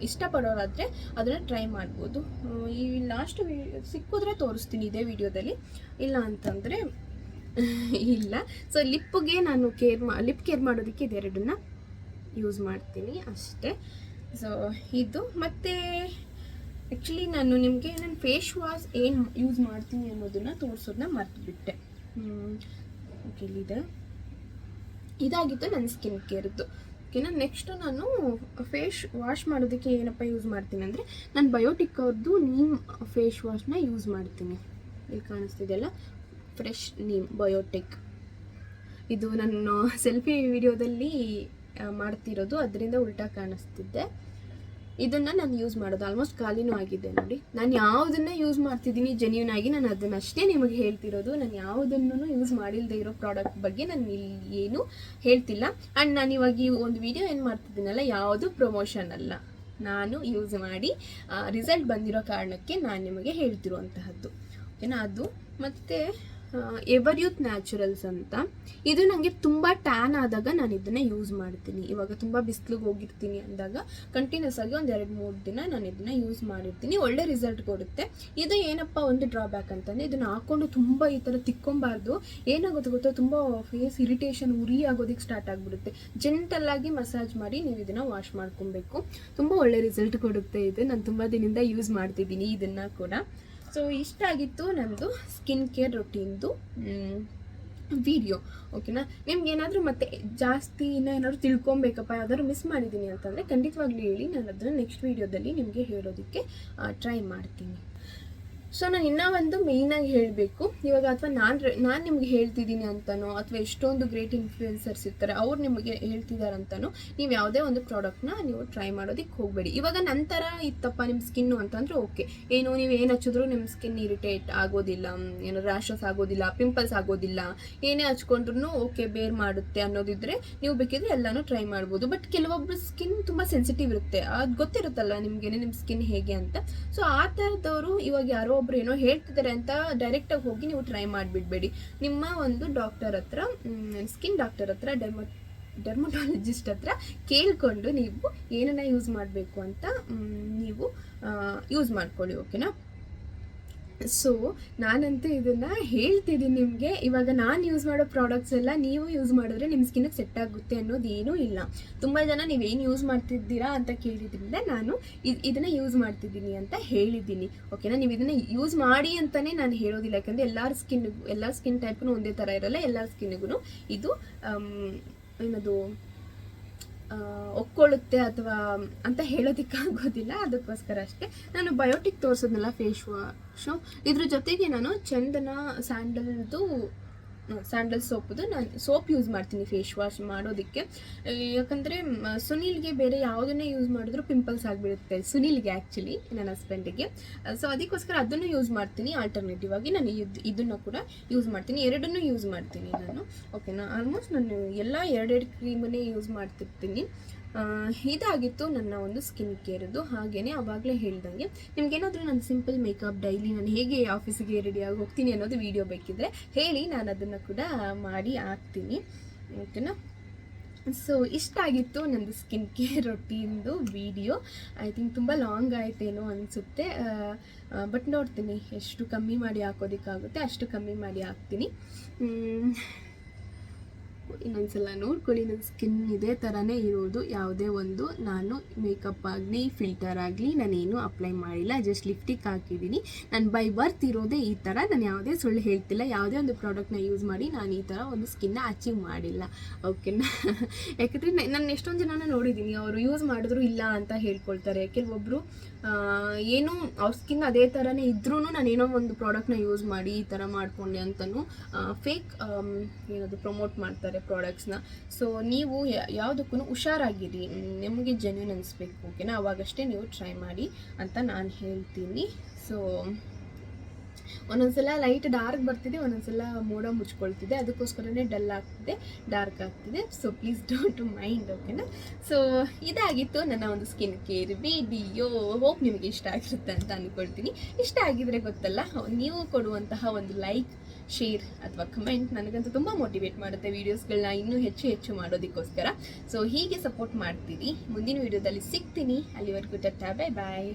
Speaker 1: ಇಷ್ಟಪಡೋರಾದರೆ ಅದನ್ನು ಟ್ರೈ ಮಾಡ್ಬೋದು. ಈ ಲಾಸ್ಟ್ ಸಿಕ್ಕಿದ್ರೆ ತೋರಿಸ್ತೀನಿ ಇದೇ ವಿಡಿಯೋದಲ್ಲಿ. ಇಲ್ಲ ಅಂತಂದರೆ, ಇಲ್ಲ. ಸೊ ಲಿಪ್ಗೆ ನಾನು ಕೇರ್ ಮಾ ಲಿಪ್ ಕೇರ್ ಮಾಡೋದಕ್ಕೆ ಇದೆರಡನ್ನ ಯೂಸ್ ಮಾಡ್ತೀನಿ ಅಷ್ಟೇ. ಸೊ ಇದು ಮತ್ತು ಆ್ಯಕ್ಚುಲಿ ನಾನು ನಿಮಗೆ ನನ್ನ ಫೇಸ್ ವಾಶ್ ಏನು ಯೂಸ್ ಮಾಡ್ತೀನಿ ಅನ್ನೋದನ್ನು ತೋರಿಸೋದನ್ನ ಮರ್ತುಬಿಟ್ಟೆ. ಓಕೆ ಇಲ್ಲಿದೆ. ಇದಾಗಿತ್ತು ನನ್ನ ಸ್ಕಿನ್ ಕೇರ್ದು ಓಕೆನಾ ನೆಕ್ಸ್ಟು ನಾನು ಫೇಸ್ ವಾಶ್ ಮಾಡೋದಕ್ಕೆ ಏನಪ್ಪ ಯೂಸ್ ಮಾಡ್ತೀನಿ ಅಂದರೆ, ನಾನು ಬಯೋಟಿಕ್ ಅವ್ರದ್ದು ನೀಮ್ ಫೇಸ್ ವಾಶ್ನ ಯೂಸ್ ಮಾಡ್ತೀನಿ. ಇಲ್ಲಿ ಕಾಣಿಸ್ತಿದೆಯಲ್ಲ ಫ್ರೆಶ್ ನೀಮ್ ಬಯೋಟಿಕ್ ಇದು ನಾನು ಸೆಲ್ಫಿ ವಿಡಿಯೋದಲ್ಲಿ ಮಾಡ್ತಿರೋದು. ಅದರಿಂದ ಉಲ್ಟಾ ಕಾಣಿಸ್ತಿದ್ದೆ. ಇದನ್ನು ನಾನು ಯೂಸ್ ಮಾಡೋದು ಆಲ್ಮೋಸ್ಟ್ ಖಾಲಿನೂ ಆಗಿದೆ ನೋಡಿ. ನಾನು ಯಾವುದನ್ನು ಯೂಸ್ ಮಾಡ್ತಿದ್ದೀನಿ ಜೆನ್ಯೂನ್ ಆಗಿ ನಾನು ಅದನ್ನಷ್ಟೇ ನಿಮಗೆ ಹೇಳ್ತಿರೋದು. ನಾನು ಯಾವುದನ್ನು ಯೂಸ್ ಮಾಡಿಲ್ಲದೆ ಇರೋ ಪ್ರಾಡಕ್ಟ್ ಬಗ್ಗೆ ನಾನು ಇಲ್ಲಿ ಏನು ಹೇಳ್ತಿಲ್ಲ. ಆ್ಯಂಡ್ ನಾನು ಇವಾಗ ಈ ಒಂದು ವಿಡಿಯೋ ಏನು ಮಾಡ್ತಿದ್ದೀನಲ್ಲ, ಯಾವುದು ಪ್ರಮೋಷನ್ ಅಲ್ಲ. ನಾನು ಯೂಸ್ ಮಾಡಿ ರಿಸಲ್ಟ್ ಬಂದಿರೋ ಕಾರಣಕ್ಕೆ ನಾನು ನಿಮಗೆ ಹೇಳ್ತಿರುವಂತಹದ್ದು. ಓಕೆನಾ ಅದು. ಮತ್ತು ಎವರ್ ಯೂತ್ ನ್ಯಾಚುರಲ್ಸ್ ಅಂತ. ಇದು ನನಗೆ ತುಂಬ ಟ್ಯಾನ್ ಆದಾಗ ನಾನು ಇದನ್ನು ಯೂಸ್ ಮಾಡ್ತೀನಿ. ಇವಾಗ ತುಂಬ ಬಿಸಿಲಿಗೆ ಹೋಗಿರ್ತೀನಿ ಅಂದಾಗ ಕಂಟಿನ್ಯೂಸ್ ಆಗಿ ಒಂದು ಎರಡು, ಮೂರು ದಿನ ನಾನು ಇದನ್ನು ಯೂಸ್ ಮಾಡಿರ್ತೀನಿ. ಒಳ್ಳೆ ರಿಸಲ್ಟ್ ಕೊಡುತ್ತೆ. ಇದು ಏನಪ್ಪ ಒಂದು ಡ್ರಾಬ್ಯಾಕ್ ಅಂತಂದರೆ ಇದನ್ನು ಹಾಕ್ಕೊಂಡು ತುಂಬ ಈ ಥರ ತಿಕ್ಕೊಬಾರ್ದು. ಏನಾಗುತ್ತೆ ಗೊತ್ತಾ? ತುಂಬ ಫೇಸ್ ಇರಿಟೇಷನ್ ಉರಿ ಆಗೋದಕ್ಕೆ ಸ್ಟಾರ್ಟ್ ಆಗಿಬಿಡುತ್ತೆ. ಜೆಂಟಲ್ಲಾಗಿ ಮಸಾಜ್ ಮಾಡಿ ನೀವು ಇದನ್ನು ವಾಶ್ ಮಾಡ್ಕೊಬೇಕು. ತುಂಬ ಒಳ್ಳೆ ರಿಸಲ್ಟ್ ಕೊಡುತ್ತೆ ಇದು. ನಾನು ತುಂಬ ದಿನದಿಂದ ಯೂಸ್ ಮಾಡ್ತಿದ್ದೀನಿ ಇದನ್ನು ಕೂಡ. ಸೊ ಇಷ್ಟ ಆಗಿತ್ತು ನಮ್ಮದು ಸ್ಕಿನ್ ಕೇರ್ ರೊಟೀನ್ದು ವಿಡಿಯೋ ಓಕೆನಾ ನಿಮ್ಗೆ ಏನಾದರೂ ಮತ್ತೆ ಜಾಸ್ತಿ ಏನಾದರೂ ತಿಳ್ಕೊಬೇಕಪ್ಪ, ಯಾವ್ದಾದ್ರು ಮಿಸ್ ಮಾಡಿದ್ದೀನಿ ಅಂತಂದರೆ ಖಂಡಿತವಾಗ್ಲೂ ಹೇಳಿ ನಾನು ಅದನ್ನು ನೆಕ್ಸ್ಟ್ ವೀಡಿಯೋದಲ್ಲಿ ನಿಮಗೆ ಹೇಳೋದಕ್ಕೆ ಟ್ರೈ ಮಾಡ್ತೀನಿ. ಸೊ ನಾನು ಇನ್ನೂ ಒಂದು ಮೇಯ್ನಾಗಿ ಹೇಳಬೇಕು. ಇವಾಗ ಅಥವಾ ನಾನು ನಾನು ನಿಮ್ಗೆ ಹೇಳ್ತಿದ್ದೀನಿ ಅಂತನೋ, ಅಥವಾ ಎಷ್ಟೊಂದು ಗ್ರೇಟ್ ಇನ್ಫ್ಲೂಯೆನ್ಸರ್ಸ್ ಇರ್ತಾರೆ, ಅವ್ರು ನಿಮಗೆ ಹೇಳ್ತಿದ್ದಾರಂತನೋ ನೀವು ಯಾವುದೇ ಒಂದು ಪ್ರಾಡಕ್ಟ್ನ ನೀವು ಟ್ರೈ ಮಾಡೋದಕ್ಕೆ ಹೋಗಬೇಡಿ. ಇವಾಗ ನಂತರ ಇತ್ತಪ್ಪ ನಿಮ್ಮ ಸ್ಕಿನ್ನು ಅಂತಂದ್ರೆ ಓಕೆ ಏನು, ನೀವು ಏನು ಹಚ್ಚಿದ್ರು ನಿಮ್ಮ ಸ್ಕಿನ್ ಇರಿಟೇಟ್ ಆಗೋದಿಲ್ಲ ಏನು ರ್ಯಾಷಸ್ ಆಗೋದಿಲ್ಲ ಪಿಂಪಲ್ಸ್ ಆಗೋದಿಲ್ಲ, ಏನೇ ಹಚ್ಕೊಂಡ್ರು ಓಕೆ ಬೇರ್ ಮಾಡುತ್ತೆ ಅನ್ನೋದಿದ್ರೆ ನೀವು ಬೇಕಿದ್ರೆ ಎಲ್ಲನೂ ಟ್ರೈ ಮಾಡ್ಬೋದು. ಬಟ್ ಕೆಲವೊಬ್ರು ಸ್ಕಿನ್ ತುಂಬ ಸೆನ್ಸಿಟಿವ್ ಇರುತ್ತೆ. ಅದು ಗೊತ್ತಿರುತ್ತಲ್ಲ ನಿಮ್ಗೇನೆ ನಿಮ್ಮ ಸ್ಕಿನ್ ಹೇಗೆ ಅಂತ. ಸೊ ಆ ಥರದವರು ಇವಾಗ ಯಾರೋ ಒಬ್ರು ಏನೋ ಹೇಳ್ತಿದ್ದಾರೆ ಅಂತ ಡೈರೆಕ್ಟಾಗಿ ಹೋಗಿ ನೀವು ಟ್ರೈ ಮಾಡಿಬಿಡ್ಬೇಡಿ. ನಿಮ್ಮ ಒಂದು ಡಾಕ್ಟರ್ ಹತ್ರ ಸ್ಕಿನ್ ಡಾಕ್ಟರ್ ಹತ್ರ ಡರ್ಮ ಡೆರ್ಮಟಾಲಜಿಸ್ಟ್ ಹತ್ರ ಕೇಳಿಕೊಂಡು ನೀವು ಏನನ್ನ ಯೂಸ್ ಮಾಡಬೇಕು ಅಂತ ನೀವು ಯೂಸ್ ಮಾಡ್ಕೊಳ್ಳಿ ಓಕೆನಾ ಸೊ ನಾನಂತೂ ಇದನ್ನು ಹೇಳ್ತಿದ್ದೀನಿ ನಿಮಗೆ. ಇವಾಗ ನಾನು ಯೂಸ್ ಮಾಡೋ ಪ್ರಾಡಕ್ಟ್ಸ್ ಎಲ್ಲ ನೀವು ಯೂಸ್ ಮಾಡಿದ್ರೆ ನಿಮ್ಮ ಸ್ಕಿನ್ಗೆ ಸೆಟ್ ಆಗುತ್ತೆ ಅನ್ನೋದು ಏನೂ ಇಲ್ಲ. ತುಂಬ ಜನ ನೀವೇನು ಯೂಸ್ ಮಾಡ್ತಿದ್ದೀರಾ ಅಂತ ಕೇಳಿದ್ರಿಂದ ನಾನು ಇದು ಇದನ್ನು ಯೂಸ್ ಮಾಡ್ತಿದ್ದೀನಿ ಅಂತ ಹೇಳಿದ್ದೀನಿ ಓಕೆನಾ ನೀವು ಇದನ್ನು ಯೂಸ್ ಮಾಡಿ ಅಂತಲೇ ನಾನು ಹೇಳೋದಿಲ್ಲ. ಯಾಕಂದರೆ ಎಲ್ಲರ ಸ್ಕಿನ್ಗೂ ಎಲ್ಲ ಸ್ಕಿನ್ ಟೈಪ್ಗೂ ಒಂದೇ ಥರ ಇರಲ್ಲ ಎಲ್ಲ ಸ್ಕಿನ್ಗೂ ಇದು ಏನದು ಒಕ್ಕೊಳ್ಳುತ್ತೆ ಅಥವಾ ಅಂತ ಹೇಳೋದಕ್ಕಾಗೋದಿಲ್ಲ, ಅದಕ್ಕೋಸ್ಕರ ಅಷ್ಟೇ. ನಾನು ಬಯೋಟಿಕ್ ತೋರಿಸೋದ್ನಲ್ಲ ಫೇಸ್ ವಾಶು ಇದ್ರ ಜೊತೆಗೆ ನಾನು ಚಂದನ ಸ್ಯಾಂಡಲ್ದು ಸ್ಯಾಂಡಲ್ ಸೋಪದು ನಾನು ಸೋಪ್ ಯೂಸ್ ಮಾಡ್ತೀನಿ ಫೇಸ್ ವಾಶ್ ಮಾಡೋದಕ್ಕೆ. ಯಾಕಂದರೆ ಸುನೀಲ್ಗೆ ಬೇರೆ ಯಾವುದನ್ನೇ ಯೂಸ್ ಮಾಡಿದ್ರು ಪಿಂಪಲ್ಸ್ ಆಗಿಬಿಡುತ್ತೆ ಸುನೀಲ್ಗೆ ಆ್ಯಕ್ಚುಲಿ ನನ್ನ ಹಸ್ಬೆಂಡಿಗೆ ಸೊ ಅದಕ್ಕೋಸ್ಕರ ಅದನ್ನು ಯೂಸ್ ಮಾಡ್ತೀನಿ. ಆಲ್ಟರ್ನೇಟಿವ್ ಆಗಿ ನಾನು ಇದು, ಇದನ್ನು ಕೂಡ ಯೂಸ್ ಮಾಡ್ತೀನಿ. ಎರಡನ್ನೂ ಯೂಸ್ ಮಾಡ್ತೀನಿ ನಾನು. ಓಕೆನಾ ಆಲ್ಮೋಸ್ಟ್ ನಾನು ಎಲ್ಲ ಎರಡೆರಡು ಕ್ರೀಮನ್ನೇ ಯೂಸ್ ಮಾಡ್ತಿರ್ತೀನಿ. ಇದಾಗಿತ್ತು ನನ್ನ ಒಂದು ಸ್ಕಿನ್ ಕೇರದ್ದು ಹಾಗೆಯೇ ಆವಾಗಲೇ ಹೇಳ್ದಂಗೆ, ನಿಮ್ಗೇನಾದರೂ ನಾನು ಸಿಂಪಲ್ ಮೇಕಪ್ ಡೈಲಿ ನಾನು ಹೇಗೆ ಆಫೀಸಿಗೆ ರೆಡಿಯಾಗಿ ಹೋಗ್ತೀನಿ ಅನ್ನೋದು ವಿಡಿಯೋ ಬೇಕಿದ್ರೆ ಹೇಳಿ, ನಾನು ಅದನ್ನು ಕೂಡ ಮಾಡಿ ಹಾಕ್ತೀನಿ. ಓಕೆನಾ? ಸೊ ಇಷ್ಟ ಆಗಿತ್ತು ನಂದು ಸ್ಕಿನ್ ಕೇರ್ ರೊಟೀನ್ದು ವಿಡಿಯೋ ಐ ಥಿಂಕ್ ತುಂಬ ಲಾಂಗ್ ಆಯ್ತೇನೋ ಅನಿಸುತ್ತೆ. ಬಟ್ ನೋಡ್ತೀನಿ, ಎಷ್ಟು ಕಮ್ಮಿ ಮಾಡಿ ಹಾಕೋದಕ್ಕಾಗುತ್ತೆ, ಅಷ್ಟು ಕಮ್ಮಿ ಮಾಡಿ ಹಾಕ್ತೀನಿ. ಇನ್ನೊಂದ್ಸಲ ನೋಡ್ಕೊಳ್ಳಿ ನನ್ನ ಸ್ಕಿನ್ ಇದೇ ಥರನೇ ಇರೋದು. ಯಾವುದೇ ಒಂದು, ನಾನು ಮೇಕಪ್ ಆಗಲಿ ಫಿಲ್ಟರ್ ಆಗಲಿ, ನಾನೇನು ಅಪ್ಲೈ ಮಾಡಿಲ್ಲ. ಜಸ್ಟ್ ಲಿಫ್ಟಿಕ್ ಹಾಕಿದ್ದೀನಿ. ನಾನು ಬೈ ಬರ್ತ್ ಇರೋದೇ ಈ ಥರ ನಾನು ಯಾವುದೇ ಸುಳ್ಳು ಹೇಳ್ತಿಲ್ಲ. ಯಾವುದೇ ಒಂದು ಪ್ರಾಡಕ್ಟ್ನ ಯೂಸ್ ಮಾಡಿ ನಾನು ಈ ಥರ ಒಂದು ಸ್ಕಿನ್ನ ಅಚೀವ್ ಮಾಡಿಲ್ಲ. ಓಕೆನಾ ಯಾಕಂದರೆ ನಾನು ಎಷ್ಟೊಂದು ಜನನ ನೋಡಿದ್ದೀನಿ. ಅವರು ಯೂಸ್ ಮಾಡಿದ್ರು ಇಲ್ಲ ಅಂತ ಹೇಳ್ಕೊಳ್ತಾರೆ. ಕೆಲವೊಬ್ಬರು ಏನು ಅವ್ರ ಸ್ಕಿನ್ ಅದೇ ಥರನೇ ಇದ್ರೂ ಏನೋ ಒಂದು ಪ್ರಾಡಕ್ಟ್ನ ಯೂಸ್ ಮಾಡಿ ಈ ಥರ ಮಾಡಿಕೊಂಡೆ ಅಂತಲೂ ಫೇಕ್ ಏನದು ಪ್ರಮೋಟ್ ಮಾಡ್ತಾರೆ ಪ್ರಾಡಕ್ಟ್ಸ್ನ ಸೊ ನೀವು ಯಾವುದಕ್ಕೂ ಹುಷಾರಾಗಿರಿ. ನಿಮಗೆ ಜೆನ್ಯೂನ್ ಅನಿಸ್ಬೇಕು ಓಕೆನಾ ಅವಾಗಷ್ಟೇ ನೀವು ಟ್ರೈ ಮಾಡಿ ಅಂತ ನಾನು ಹೇಳ್ತೀನಿ. ಸೊ ಒಂದೊಂದ್ಸಲ ಲೈಟ್ ಡಾರ್ಕ್ ಬರ್ತಿದೆ, ಒಂದೊಂದ್ಸಲ ಮೋಡ ಮುಚ್ಕೊಳ್ತಿದೆ. ಅದಕ್ಕೋಸ್ಕರನೇ ಡಲ್ ಆಗ್ತಿದೆ ಡಾರ್ಕ್ ಆಗ್ತಿದೆ. ಸೊ ಪ್ಲೀಸ್ ಡೋಂಟ್ ಮೈಂಡ್ ಓಕೆನಾ ಸೊ ಇದಾಗಿತ್ತು ನನ್ನ ಒಂದು ಸ್ಕಿನ್ ಕೇರ್ ವಿಡಿಯೋ ಹೋಪ್ ನಿಮಗೆ ಇಷ್ಟ ಆಗಿರುತ್ತೆ ಅಂತ ಅಂದ್ಕೊಳ್ತೀನಿ ಇಷ್ಟ ಆಗಿದ್ರೆ ಗೊತ್ತಲ್ಲ, ನೀವು ಕೊಡುವಂತಹ ಒಂದು ಲೈಕ್ ಶೇರ್ ಅಥವಾ ಕಮೆಂಟ್ ನನಗಂತೂ ತುಂಬ ಮೋಟಿವೇಟ್ ಮಾಡುತ್ತೆ ವೀಡಿಯೋಸ್ಗಳನ್ನ ಇನ್ನೂ ಹೆಚ್ಚು ಹೆಚ್ಚು ಮಾಡೋದಕ್ಕೋಸ್ಕರ. ಸೊ ಹೀಗೆ ಸಪೋರ್ಟ್ ಮಾಡ್ತೀರಿ. ಮುಂದಿನ ವೀಡಿಯೋದಲ್ಲಿ ಸಿಗ್ತೀನಿ. ಅಲ್ಲಿವರೆಗೂ ಟಟ್ಟಾ ಬೈ ಬಾಯ್